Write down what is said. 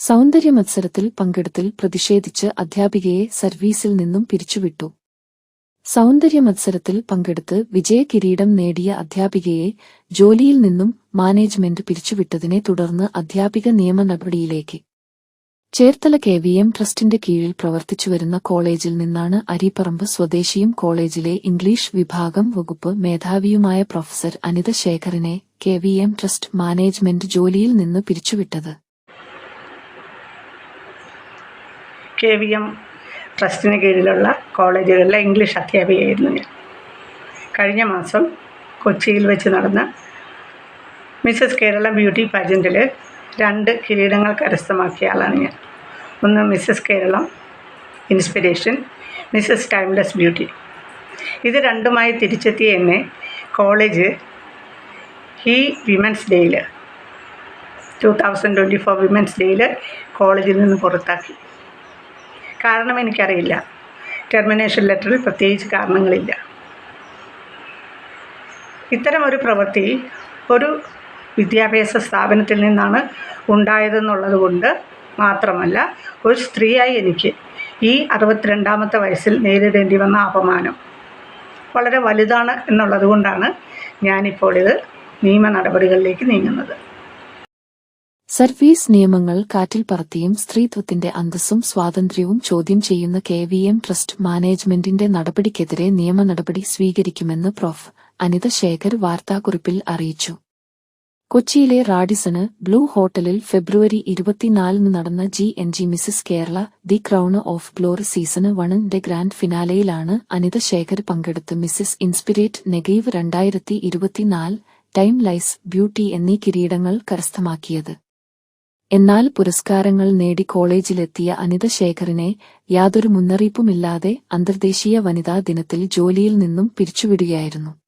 സൗന്ദര്യ മത്സരത്തിൽ പങ്കെടുത്തിൽ പ്രതിഷേധിച്ച് അധ്യാപികയെ സർവീസിൽ നിന്നും പിരിച്ചുവിട്ടു. സൗന്ദര്യ മത്സരത്തിൽ പങ്കെടുത്ത് വിജയകിരീടം നേടിയ അധ്യാപികയെ ജോലിയിൽ നിന്നും മാനേജ്മെന്റ് പിരിച്ചുവിട്ടതിനെ തുടർന്ന് അധ്യാപിക നിയമ നടപടിയിലേക്ക്. ചേർത്തല കെ വി എം ട്രസ്റ്റിന്റെ കീഴിൽ പ്രവർത്തിച്ചുവരുന്ന കോളേജിൽ നിന്നാണ് അരിപ്പറമ്പ് സ്വദേശിയും കോളേജിലെ ഇംഗ്ലീഷ് വിഭാഗം വകുപ്പ് മേധാവിയുമായ professor Anitha ശേഖറിനെ K V M trust management ജോലിയിൽ നിന്ന് പിരിച്ചുവിട്ടത്. കെ വി എം ട്രസ്റ്റിന് കീഴിലുള്ള കോളേജുകളിലെ ഇംഗ്ലീഷ് അധ്യാപികയായിരുന്നു ഞാൻ. കഴിഞ്ഞ മാസം കൊച്ചിയിൽ വെച്ച് നടന്ന മിസ്സസ് കേരള ബ്യൂട്ടി പാജന്റിൽ രണ്ട് കിരീടങ്ങൾ കരസ്ഥമാക്കിയ ആളാണ് ഞാൻ. ഒന്ന് Mrs Keralam inspiration Mrs timeless beauty. ഇത് രണ്ടുമായി തിരിച്ചെത്തിയ എന്നെ കോളേജ് ഈ വിമൻസ് ഡേയിൽ two thousand twenty four women's ഡേയിൽ കോളേജിൽ നിന്ന് പുറത്താക്കി. കാരണം എനിക്കറിയില്ല. ടെർമിനേഷൻ ലെറ്ററിൽ പ്രത്യേകിച്ച് കാരണങ്ങളില്ല. ഇത്തരം ഒരു പ്രവൃത്തി ഒരു വിദ്യാഭ്യാസ സ്ഥാപനത്തിൽ നിന്നാണ് ഉണ്ടായതെന്നുള്ളത് കൊണ്ട് മാത്രമല്ല ഒരു സ്ത്രീയായി എനിക്ക് ഈ അറുപത്തിരണ്ടാമത്തെ വയസ്സിൽ നേരിടേണ്ടി വന്ന അപമാനം വളരെ വലുതാണ് എന്നുള്ളത് കൊണ്ടാണ് ഞാനിപ്പോൾ ഇത് നിയമ നടപടികളിലേക്ക് നീങ്ങുന്നത്. സർവീസ് നിയമങ്ങൾ കാറ്റിൽ പറത്തിയും സ്ത്രീത്വത്തിന്റെ അന്തസ്സും സ്വാതന്ത്ര്യവും ചോദ്യം ചെയ്യുന്ന കെ വി എം ട്രസ്റ്റ് മാനേജ്മെന്റിന്റെ നടപടിക്കെതിരെ നിയമ നടപടി സ്വീകരിക്കുമെന്ന് പ്രൊഫ്. അനിത ശേഖർ വാർത്താക്കുറിപ്പിൽ അറിയിച്ചു. കൊച്ചിയിലെ റാഡിസണ് ബ്ലൂ ഹോട്ടലിൽ ഫെബ്രുവരി ഇരുപത്തിനാലിന് നടന്ന G N G Mrs Kerala the crown of glory season വണിന്റെ grand ഫിനാലെയിലാണ് അനിത ശേഖർ പങ്കെടുത്ത് മിസസ് ഇൻസ്പിരേറ്റ് നെഗീവ് രണ്ടായിരത്തി ഇരുപത്തിനാല് ടൈം ലൈസ് ബ്യൂട്ടി എന്നീ കിരീടങ്ങൾ കരസ്ഥമാക്കിയത്. എന്നാൽ പുരസ്കാരങ്ങൾ നേടി കോളേജിലെത്തിയ അനിത ശേഖറിനെ യാതൊരു മുന്നറിയിപ്പുമില്ലാതെ അന്തർദേശീയ വനിതാ ദിനത്തിൽ ജോലിയിൽ നിന്നും പിരിച്ചുവിടുകയായിരുന്നു.